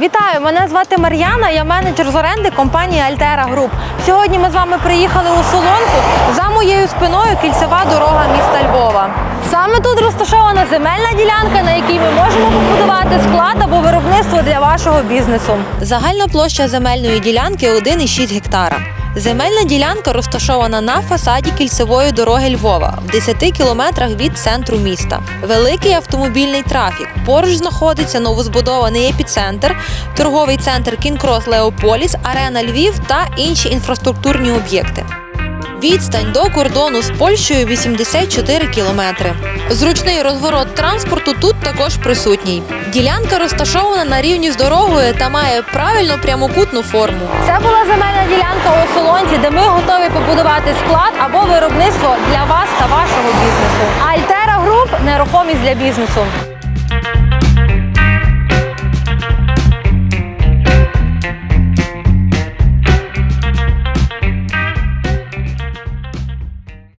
Вітаю! Мене звати Мар'яна, я менеджер з оренди компанії Альтера Груп. Сьогодні ми з вами приїхали у Солонку. За моєю спиною кільцева дорога міста Львова. Саме тут розташована земельна ділянка, на якій ми можемо побудувати склад або виробництво для вашого бізнесу. Загальна площа земельної ділянки 1,6 гектара. Земельна ділянка розташована на фасаді кільцевої дороги Львова в 10 кілометрах від центру міста. Великий автомобільний трафік. Поруч знаходиться новозбудований епіцентр, торговий центр Кінкрос Леополіс, Арена Львів та інші інфраструктурні об'єкти. Відстань до кордону з Польщею 84 кілометри. Зручний розворот транспорту тут також присутній. Ділянка розташована на рівні з дорогою та має правильно прямокутну форму. Це була земельна ділянка у де ми готові побудувати склад або виробництво для вас та вашого бізнесу. Альтера Груп нерухомість для бізнесу.